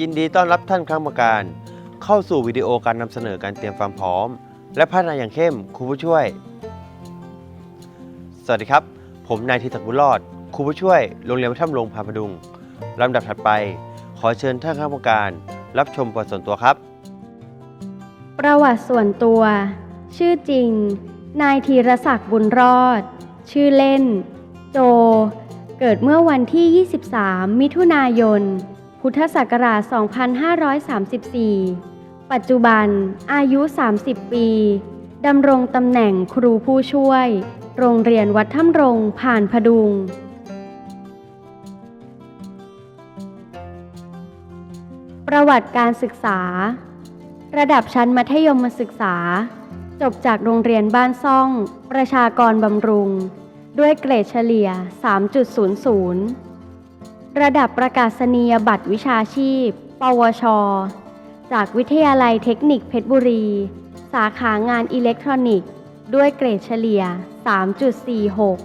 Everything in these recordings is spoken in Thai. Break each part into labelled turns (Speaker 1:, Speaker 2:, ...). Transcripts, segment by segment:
Speaker 1: ยินดีต้อนรับท่านคณะกรรมการ เข้าสู่วิดีโอการนำเสนอการเตรียมความพร้อม และพัฒนาอย่างเข้มครูผู้ช่วย สวัสดีครับ ผมนายธีศักดิ์บุญรอดครูผู้ช่วยโรงเรียนวัฒนธรรมรงพาพดุงลำดับถัดไป ขอเชิญท่านคณะกรรมการ รับชมบทส่วนตัวครับ
Speaker 2: ประวัติส่วนตัว ชื่อจริง นายธีรศักดิ์บุญรอด ชื่อเล่น โจ เกิดเมื่อวันที่ 23 มิถุนายน พุทธศักราช 2534 ปัจจุบัน อายุ 30 ปีดำรงตำแหน่งครูผู้ช่วย โรงเรียนวัดถ้ำรงผ่านพดุง ประวัติการศึกษา ระดับชั้นมัธยมศึกษา จบจากโรงเรียนบ้านซ่อง ประชากรบำรุง ด้วยเกรดเฉลี่ย 3.00 ระดับประกาศนียบัตรวิชาชีพ ปวช จากวิทยาลัยเทคนิคเพชรบุรี สาขางานอิเล็กทรอนิกส์ ด้วยเกรดเฉลี่ย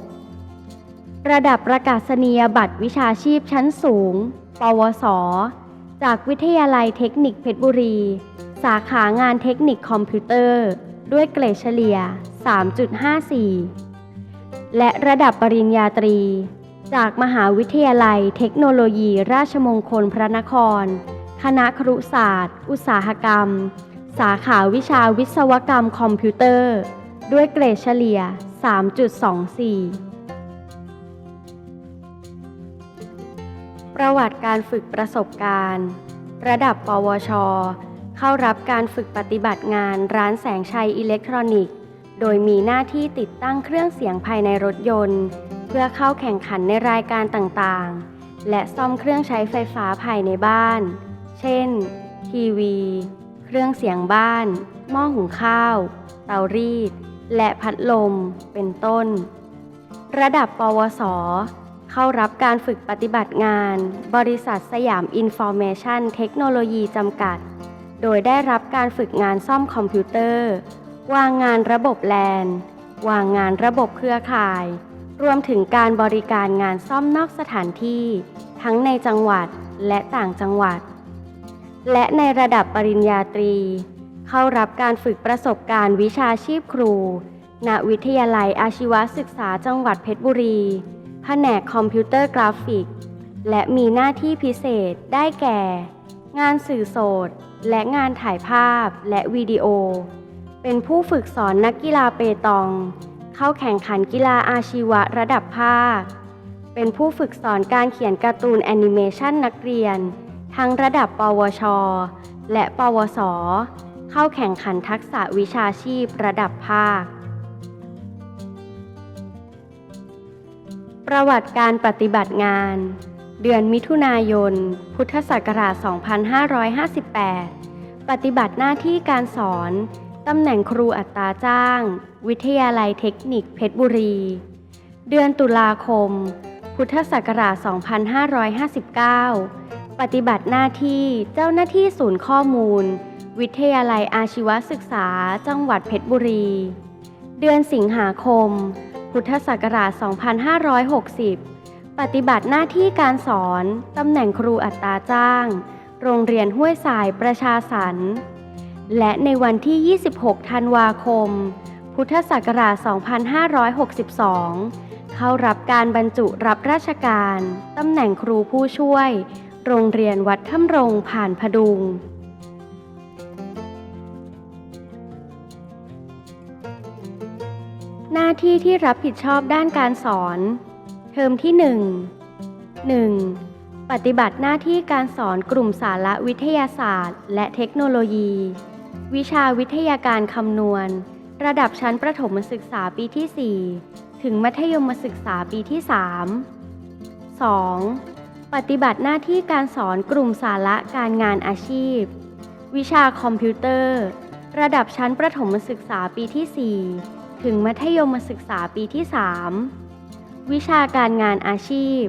Speaker 2: 3.46 ระดับประกาศนียบัตรวิชาชีพชั้นสูง ปวส จากวิทยาลัยเทคนิคเพชรบุรี สาขางานเทคนิคคอมพิวเตอร์ ด้วยเกรดเฉลี่ย 3.54 และระดับปริญญาตรี จากมหาวิทยาลัยเทคโนโลยี ราชมงคลพระนคร คณะครุศาสตร์ อุตสาหกรรม สาขาวิชาวิศวกรรมคอมพิวเตอร์ ด้วยเกรดเฉลี่ย 3.24 ประวัติการฝึกประสบการณ์ ระดับปวช เข้ารับการฝึกปฏิบัติงานร้านแสงชัยอิเล็กทรอนิกส์ โดยมีหน้าที่ติดตั้งเครื่องเสียงภายในรถยนต์ เพื่อเข้าแข่งขันในรายการต่างๆ และซ่อมเครื่องใช้ไฟฟ้าภายในบ้าน เช่น ทีวี เครื่องเสียงบ้าน หม้อหุงข้าว เตารีด และพัดลม เป็นต้น ระดับปวส เข้ารับการฝึกปฏิบัติงาน บริษัทสยามอินฟอร์เมชันเทคโนโลยีจำกัด โดยได้รับการฝึกงานซ่อมคอมพิวเตอร์ วางงานระบบแลนวางงานระบบเครือข่าย รวมถึงการบริการงานซ่อมนอกสถานที่ ทั้งในจังหวัดและต่างจังหวัด และในระดับปริญญาตรี เข้ารับการฝึกประสบการณ์วิชาชีพครู ณ วิทยาลัยอาชีวศึกษาจังหวัดเพชรบุรี แผนกคอมพิวเตอร์กราฟิก และมีหน้าที่พิเศษได้แก่ งานสื่อโสดและงานถ่ายภาพและวิดีโอ เป็นผู้ฝึกสอนนักกีฬาเปตอง เข้าแข่งขันกีฬาอาชีวะระดับภาค เป็นผู้ฝึกสอนการเขียนการ์ตูนแอนิเมชันนักเรียน ทั้งระดับ ปวช และปวส เข้าแข่งขันทักษะวิชาชีพระดับภาค ประวัติการปฏิบัติงาน เดือนมิถุนายน พุทธศักราช 2558 ปฏิบัติหน้าที่การสอน ตำแหน่งครูอัตราจ้าง วิทยาลัยเทคนิคเพชรบุรี เดือนตุลาคม พุทธศักราช 2559 ปฏิบัติหน้าที่เจ้าหน้าที่ศูนย์ข้อมูล วิทยาลัยอาชีวศึกษา จังหวัดเพชรบุรี เดือนสิงหาคม พุทธศักราช 2560 ปฏิบัติหน้าที่การสอนตำแหน่งครูอัตราจ้าง โรงเรียนห้วยสายประชาสรรค์ และในวันที่ 26 ธันวาคม พุทธศักราช 2562 เข้ารับการบรรจุรับราชการ ตำแหน่งครูผู้ช่วย โรงเรียนวัดถ้ำรงผ่านพดุง หน้าที่ที่รับผิดชอบด้านการสอน เทอมที่ 1 1. ปฏิบัติหน้าที่การสอนกลุ่มสาระวิทยาศาสตร์ และเทคโนโลยี วิชาวิทยาการคำนวณ ระดับชั้นประถมศึกษาปีที่ 4 ถึงมัธยมศึกษาปีที่ 3 2. ปฏิบัติหน้าที่การสอนกลุ่มสาระการงานอาชีพ วิชาคอมพิวเตอร์ ระดับชั้นประถมศึกษาปีที่ 4 ถึงมัธยมศึกษาปีที่ 3 วิชาการงานอาชีพ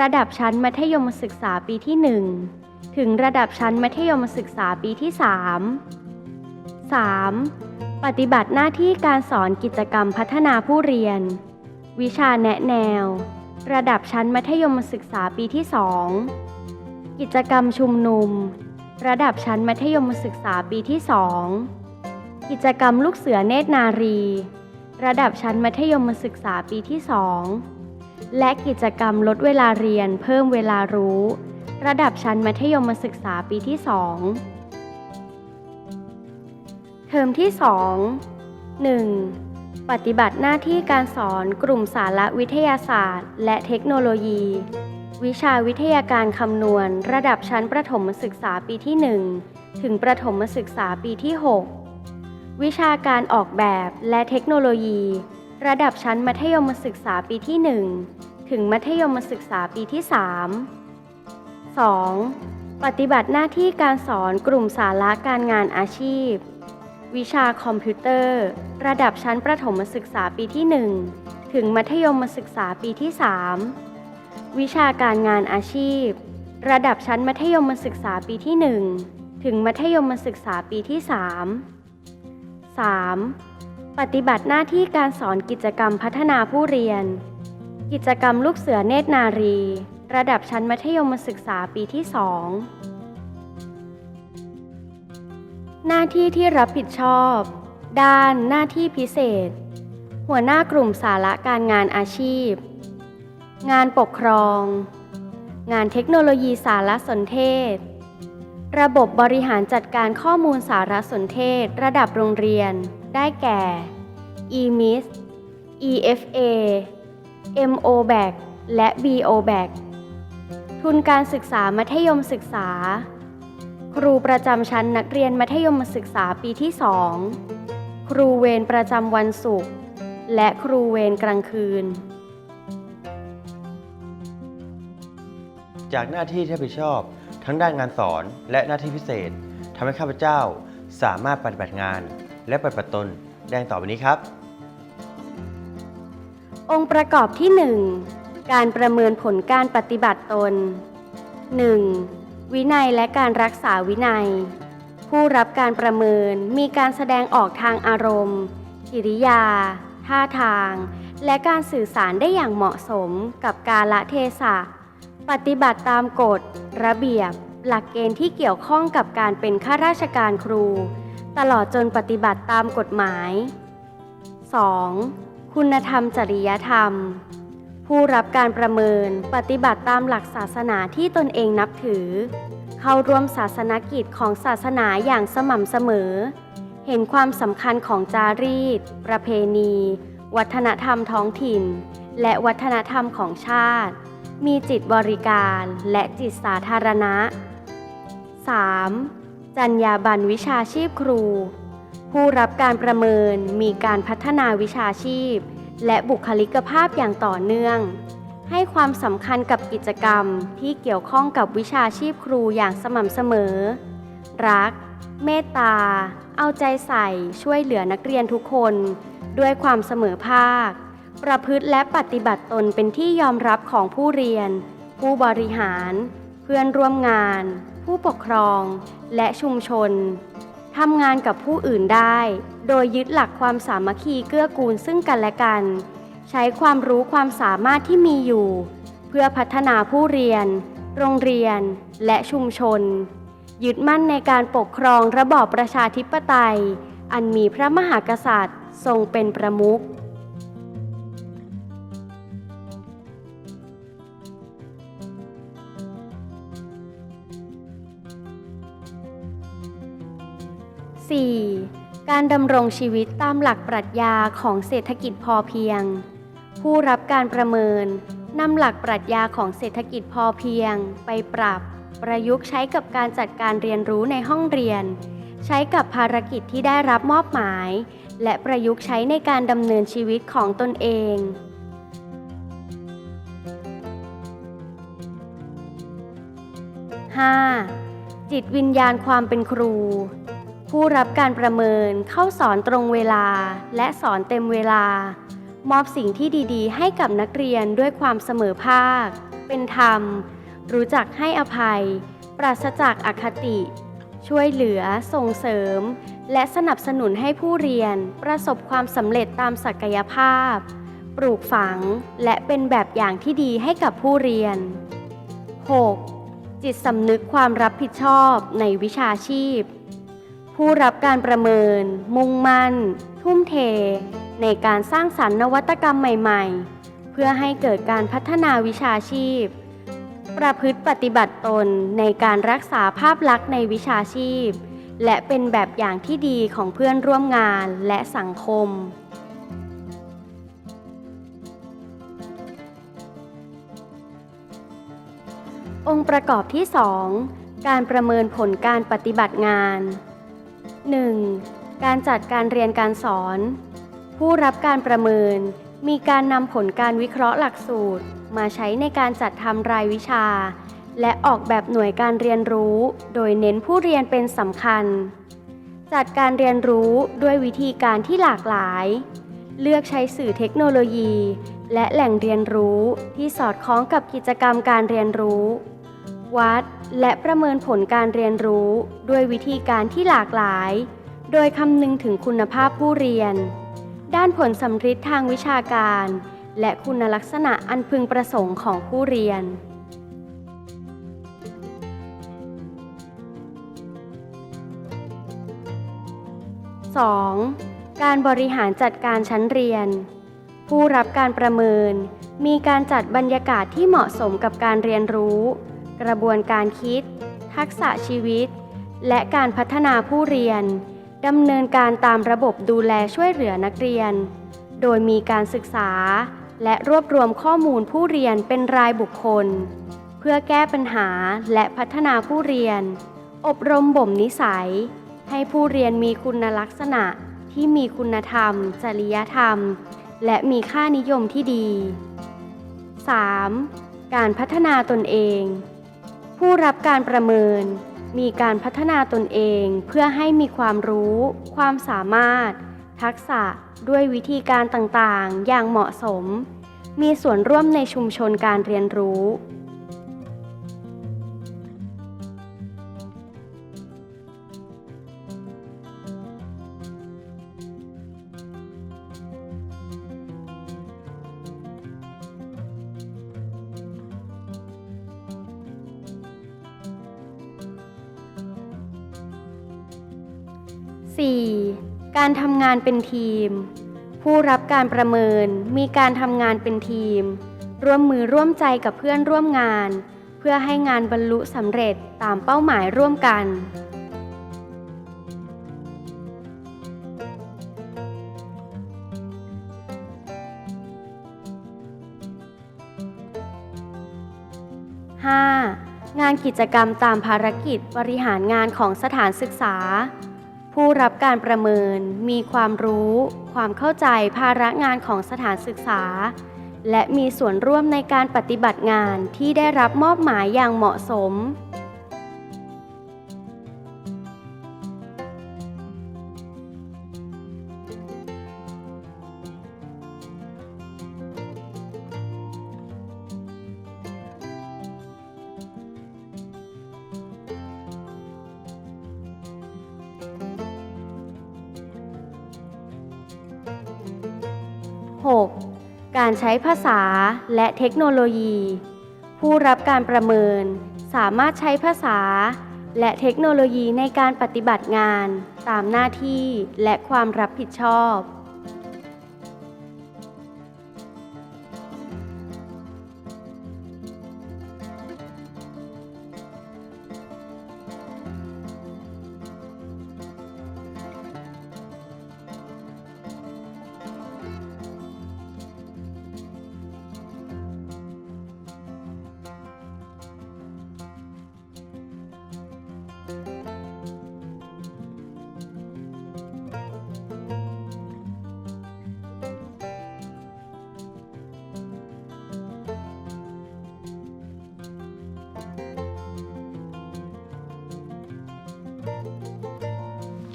Speaker 2: ระดับชั้นมัธยมศึกษาปีที่ 1 ถึงระดับชั้นมัธยมศึกษาปีที่ 3 3. ปฏิบัติหน้าที่การสอนกิจกรรมพัฒนาผู้เรียน วิชาแนะแนว ระดับชั้นมัธยมศึกษาปีที่ 2 กิจกรรมชุมนุม ระดับชั้นมัธยมศึกษาปีที่ 2 กิจกรรมลูกเสือเนตรนารี ระดับชั้นมัธยมศึกษาปีที่ 2 และกิจกรรมลดเวลาเรียนเพิ่มเวลารู้ ระดับชั้นมัธยมศึกษาปีที่ 2 ทอมที่ 2 1. ปฏิบัติหน้าที่การสอนกลุ่มสารวิทยาศาสตร์ และเทคโนโลยี วิชาวิทยาการคำนวณ ระดับชั้นประถมศึกษาปีที่ 1 ถึงประถมศึกษาปีที่ 6 วิชาการออกแบบและเทคโนโลยี ระดับชั้นมัธยมศึกษาปีที่ 1 ถึงมัธยมศึกษาปีที่ 3 2. ปฏิบัติหน้าที่การสอนกลุ่มสาระการงานอาชีพ วิชาคอมพิวเตอร์ ระดับชั้นประถมศึกษาปีที่ 1 ถึงมัธยมศึกษาปีที่ 3 วิชาการงานอาชีพ ระดับชั้นมัธยมศึกษาปีที่ 1 ถึงมัธยมศึกษาปีที่ 3 3. ปฏิบัติหน้าที่การสอนกิจกรรมพัฒนาผู้เรียน กิจกรรมลูกเสือเนตรนารี ระดับชั้นมัธยมศึกษาปีที่ 2 หน้าที่ที่รับผิดชอบ ด้านหน้าที่พิเศษ หัวหน้ากลุ่มสาระการงานอาชีพ งานปกครอง งานเทคโนโลยีสารสนเทศ ระบบบริหารจัดการข้อมูลสารสนเทศ ระดับโรงเรียน ได้แก่ EMIS EFA MOBAC และ BOBAC ทุนการศึกษามัธยมศึกษา ครูประจำชั้นนักเรียนมัธยมศึกษาปีที่ 2 ครูเวรประจำวันศุกร์และครูเวรกลางคืน
Speaker 1: จากหน้าที่ที่รับผิดชอบทั้งด้านงานสอนและหน้าที่พิเศษทำให้ข้าพเจ้าสามารถปฏิบัติงาน และปฏิบัติตนได้ดังต่อไปนี้ครับ
Speaker 2: องค์ประกอบที่ 1 การประเมินผลการปฏิบัติตน 1. วินัยและการรักษาวินัย ผู้รับการประเมินมีการแสดงออกทางอารมณ์ กิริยา ท่าทาง และการสื่อสารได้อย่างเหมาะสมกับกาละเทศะ ปฏิบัติตามกฎ ระเบียบ หลักเกณฑ์ที่เกี่ยวข้องกับการเป็นข้าราชการครู ตลอดจนปฏิบัติตามกฎหมาย 2. คุณธรรมจริยธรรม ผู้รับการประเมินปฏิบัติตามหลักศาสนาที่ตนเองนับถือ เข้าร่วมศาสนกิจของศาสนาอย่างสม่ำเสมอ เห็นความสำคัญของจารีต ประเพณี วัฒนธรรมท้องถิ่น และวัฒนธรรมของชาติ มีจิตบริการและจิตสาธารณะ 3. จรรยาบรรณวิชาชีพครู ผู้รับการประเมินมีการพัฒนาวิชาชีพ และบุคลิกภาพอย่างต่อเนื่อง ให้ความสำคัญกับกิจกรรมที่เกี่ยวข้องกับวิชาชีพครูอย่างสม่ำเสมอ รัก เมตตา เอาใจใส่ช่วยเหลือนักเรียนทุกคน ด้วยความเสมอภาค ประพฤติและปฏิบัติตนเป็นที่ยอมรับของผู้เรียน ผู้บริหาร เพื่อนร่วมงาน ผู้ปกครอง และชุมชน ทำงานกับผู้อื่นได้ โดยยึดหลักความสามัคคีเกื้อกูลซึ่งกันและกัน ใช้ความรู้ความสามารถที่มีอยู่ เพื่อพัฒนาผู้เรียน โรงเรียน และชุมชน ยึดมั่นในการปกครองระบอบประชาธิปไตย อันมีพระมหากษัตริย์ ทรงเป็นประมุข 4. การดำรงชีวิตตามหลักปรัชญาของเศรษฐกิจพอเพียง ผู้รับการประเมินนำหลักปรัชญาของเศรษฐกิจพอเพียง ไปปรับ ประยุกต์ใช้กับการจัดการเรียนรู้ในห้องเรียน ใช้กับภารกิจที่ได้รับมอบหมาย และประยุกต์ใช้ในการดำเนินชีวิตของตนเอง 5. จิตวิญญาณความเป็นครู ผู้รับการประเมินเข้าสอนตรงเวลา และสอนเต็มเวลา มอบสิ่งที่ดีๆ ให้กับนักเรียนด้วยความเสมอภาค เป็นธรรม รู้จักให้อภัย ปราศจากอคติ ช่วยเหลือ ส่งเสริม และสนับสนุนให้ผู้เรียนประสบความสำเร็จตามศักยภาพ ปลูกฝังและเป็นแบบอย่างที่ดีให้กับผู้เรียน 6. จิตสำนึกความรับผิดชอบในวิชาชีพ ผู้รับการประเมิน มุ่งมั่น ทุ่มเท ในการสร้างสรรค์นวัตกรรมใหม่ ๆ เพื่อให้เกิดการพัฒนาวิชาชีพ ประพฤติปฏิบัติตนในการรักษาภาพลักษณ์ในวิชาชีพ และเป็นแบบอย่างที่ดีของเพื่อนร่วมงานและสังคมองค์ประกอบที่ 2 การประเมินผลการปฏิบัติงาน 1. การจัดการเรียนการสอน ผู้รับการประเมิน มีการนำผลการวิเคราะห์หลักสูตร มาใช้ในการจัดทำรายวิชา และออกแบบหน่วยการเรียนรู้ โดยเน้นผู้เรียนเป็นสำคัญ จัดการเรียนรู้ด้วยวิธีการที่หลากหลาย เลือกใช้สื่อเทคโนโลยี และแหล่งเรียนรู้ที่สอดคล้องกับกิจกรรมการเรียนรู้ วัด และประเมินผลการเรียนรู้ด้วยวิธีการที่หลากหลาย โดยคำนึงถึงคุณภาพผู้เรียน ด้านผลสำฤทธิ์ทางวิชาการ และคุณลักษณะอันพึงประสงค์ของผู้เรียน 2. การบริหารจัดการชั้นเรียน ผู้รับการประเมิน มีการจัดบรรยากาศที่เหมาะสมกับการเรียนรู้ กระบวนการคิด ทักษะชีวิต และการพัฒนาผู้เรียนดำเนินการตามระบบดูแลช่วยเหลือนักเรียน โดยมีการศึกษา และรวบรวมข้อมูลผู้เรียนเป็นรายบุคคล เพื่อแก้ปัญหาและพัฒนาผู้เรียน อบรมบ่มนิสัย ให้ผู้เรียนมีคุณลักษณะที่มีคุณธรรม จริยธรรม และมีค่านิยมที่ดี 3. การพัฒนาตนเอง ผู้รับการประเมิน มีการพัฒนาตนเองเพื่อให้มีความรู้ ความสามารถ ทักษะด้วยวิธีการต่างๆ อย่างเหมาะสม มีส่วนร่วมในชุมชนการเรียนรู้ 4. การทำงานเป็นทีม ผู้รับการประเมินมีการทำงานเป็นทีม ร่วมมือร่วมใจกับเพื่อนร่วมงาน เพื่อให้งานบรรลุสำเร็จตามเป้าหมายร่วมกัน 5. งานกิจกรรมตามภารกิจบริหารงานของสถานศึกษา ผู้รับการประเมินมีความรู้ ความเข้าใจภาระงานของสถานศึกษา และมีส่วนร่วมในการปฏิบัติงานที่ได้รับมอบหมายอย่างเหมาะสม 6. การใช้ภาษาและเทคโนโลยี ผู้รับการประเมิน สามารถใช้ภาษา และเทคโนโลยีในการปฏิบัติงาน ตามหน้าที่และความรับผิดชอบ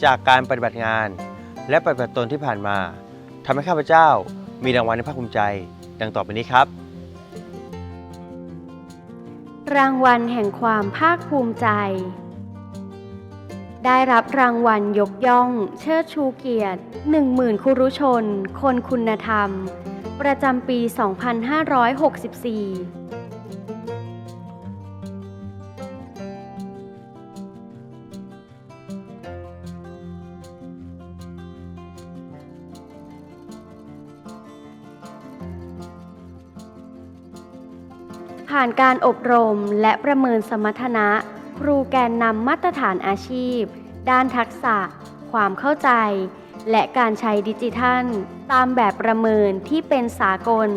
Speaker 1: จากการปฏิบัติงาน และปฏิบัติตนที่ผ่านมาทำให้ข้าพเจ้ามีรางวัลในภาคภูมิใจ ดังต่อไปนี้ครับ
Speaker 2: รางวัลแห่งความภาคภูมิใจ ได้รับรางวัลยกย่อง เชิดชูเกียรติ10,000คุรุชน คนคุณธรรม ประจำปี 2564 ผ่านการอบรมและประเมินสมรรถนะ ครูแกนนำมาตรฐานอาชีพ ด้านทักษะ ความเข้าใจ และการใช้ดิจิทัล ตามแบบประเมินที่เป็นสากล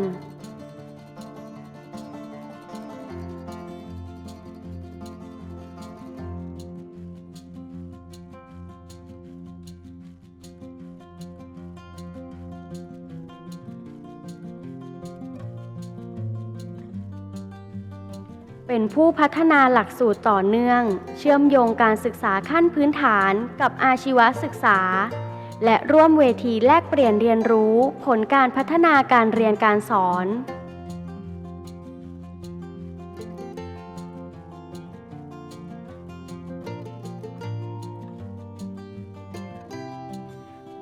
Speaker 2: เป็นผู้พัฒนาหลักสูตรต่อเนื่อง เชื่อมโยงการศึกษาขั้นพื้นฐานกับอาชีวศึกษา และร่วมเวทีแลกเปลี่ยนเรียนรู้ผลการพัฒนาการเรียนการสอน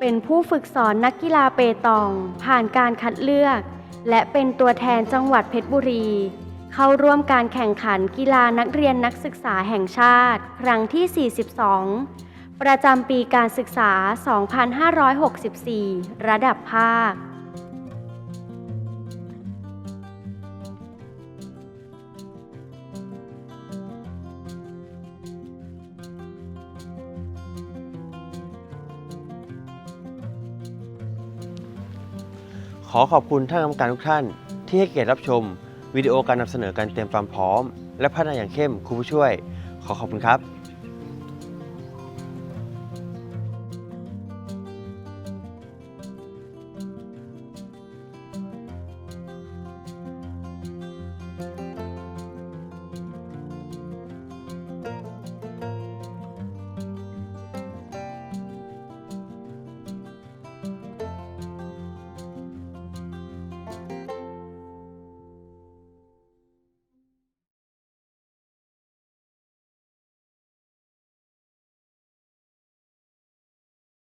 Speaker 2: เป็นผู้ฝึกสอนนักกีฬาเปตอง ผ่านการคัดเลือก และเป็นตัวแทนจังหวัดเพชรบุรี เข้าร่วมการแข่งขันกีฬานักเรียนนักศึกษาแห่งชาติ ครั้งที่ 42 ประจำปีการศึกษา 2564 ระดับภาค
Speaker 1: ขอขอบคุณท่านกรรมการทุกท่านที่ให้เกียรติรับชม วิดีโอการนำเสนอการเตรียมความพร้อม และพัฒนาอย่างเข้มครูผู้ช่วย ขอขอบคุณครับ